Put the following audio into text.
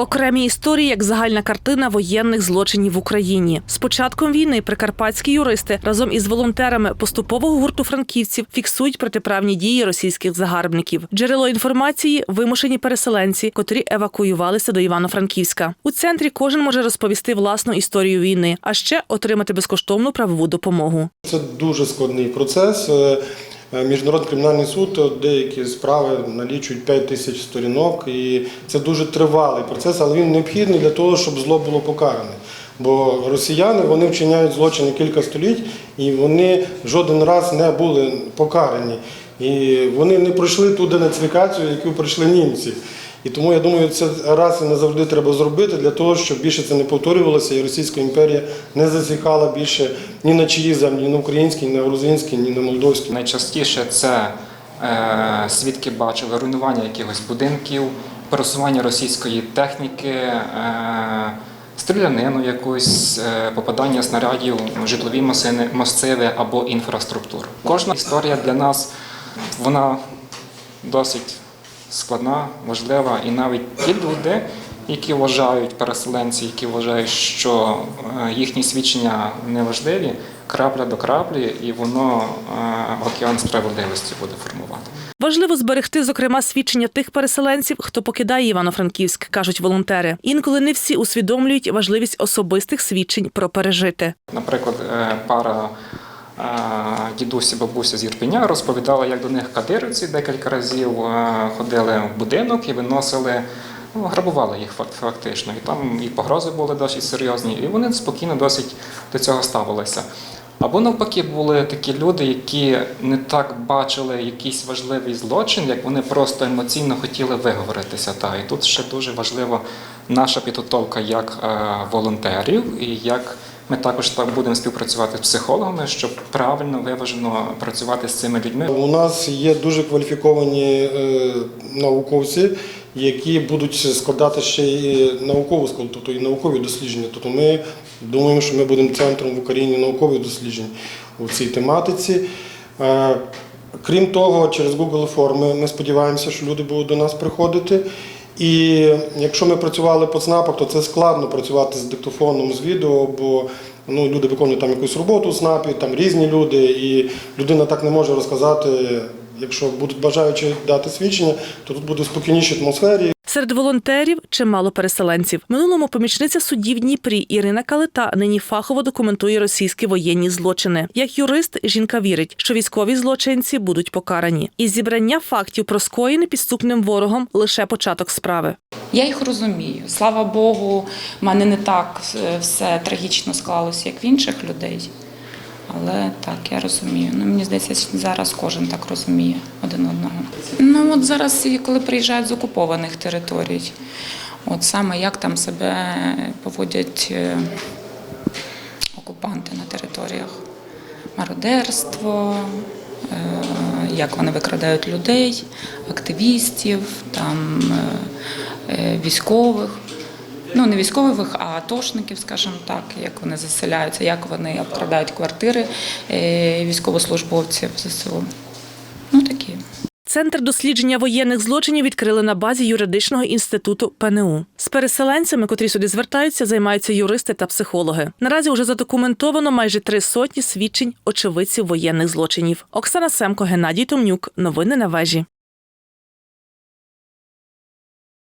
Окремі історії як загальна картина воєнних злочинів в Україні. З початком війни прикарпатські юристи разом із волонтерами поступового гурту франківців фіксують протиправні дії російських загарбників. Джерело інформації вимушені переселенці, котрі евакуювалися до Івано-Франківська. У центрі кожен може розповісти власну історію війни, а ще отримати безкоштовну правову допомогу. Це дуже складний процес. Е, Міжнародний кримінальний суд е, деякі справи налічують 5 тисяч сторінок, і це дуже тривалий процес, але він необхідний для того, щоб зло було покаране. Бо росіяни вони вчиняють злочини кілька століть, і вони жоден раз не були покарані. І вони не пройшли ту денацифікацію, яку пройшли німці. І тому я думаю, це раз і назавжди треба зробити для того, щоб більше це не повторювалося, і Російська імперія не зазіхала більше ні на чиї землі, ні на українській, ні на грузинській, ні на молдовській. Найчастіше це е, свідки бачили руйнування якихось будинків, пересування російської техніки, е, стрілянину якусь, е, попадання снарядів житлові масиви або інфраструктуру. Кожна історія для нас вона досить складна, важлива, і навіть ті люди, які вважають переселенці, які вважають, що е, їхні свідчення не важливі, крапля до краплі, і воно е, океан справедливості буде формувати. Важливо зберегти, зокрема, свідчення тих переселенців, хто покидає Івано-Франківськ, кажуть волонтери. Інколи не всі усвідомлюють важливість особистих свідчень про пережите. Наприклад, е, пара е, дідусь і бабуся з Ірпеня розповідала, як до них кадирівці декілька разів ходили в будинок і виносили. Ну, грабували їх фак- фактично, і там і погрози були досить серйозні, і вони спокійно досить до цього ставилися. Або навпаки були такі люди, які не так бачили якийсь важливий злочин, як вони просто емоційно хотіли виговоритися. Та і тут ще дуже важлива наша підготовка як е, волонтерів, і як ми також так будемо співпрацювати з психологами, щоб правильно виважено працювати з цими людьми. У нас є дуже кваліфіковані е, науковці, які будуть складати ще й наукову складу, тобто і наукові дослідження. Тобто ми думаємо, що ми будемо центром в Україні наукових досліджень у цій тематиці. Е, Крім того, через Google форми ми сподіваємося, що люди будуть до нас приходити. І якщо ми працювали по ЦНАПах, то це складно працювати з диктофоном, з відео, бо ну, люди виконують там якусь роботу у ЦНАПі, там різні люди, і людина так не може розказати. Якщо будуть бажаючі дати свідчення, то тут буде спокійніші атмосфері. Серед волонтерів чимало переселенців. Минулому помічниця судді в Дніпрі Ірина Калита нині фахово документує російські воєнні злочини. Як юрист, жінка вірить, що військові злочинці будуть покарані. І зібрання фактів про скоєне підступним ворогом лише початок справи. Я їх розумію. Слава Богу, в мене не так е, все трагічно склалося, як в інших людей. Але так, я розумію. Ну, мені здається, зараз кожен так розуміє один одного. Ну от зараз, коли приїжджають з окупованих територій, от саме як там себе поводять е, окупанти на територіях. Мародерство, е, як вони викрадають людей, активістів, там е, військових. Ну, не військових, а атошників, скажімо так, як вони заселяються, як вони обкрадають квартири е, військовослужбовців ЗСУ. Ну такі. Центр дослідження воєнних злочинів відкрили на базі юридичного інституту ПНУ. З переселенцями, котрі сюди звертаються, займаються юристи та психологи. Наразі вже задокументовано майже три сотні свідчень очевидців воєнних злочинів. Оксана Семко, Геннадій Томнюк. Новини на вежі.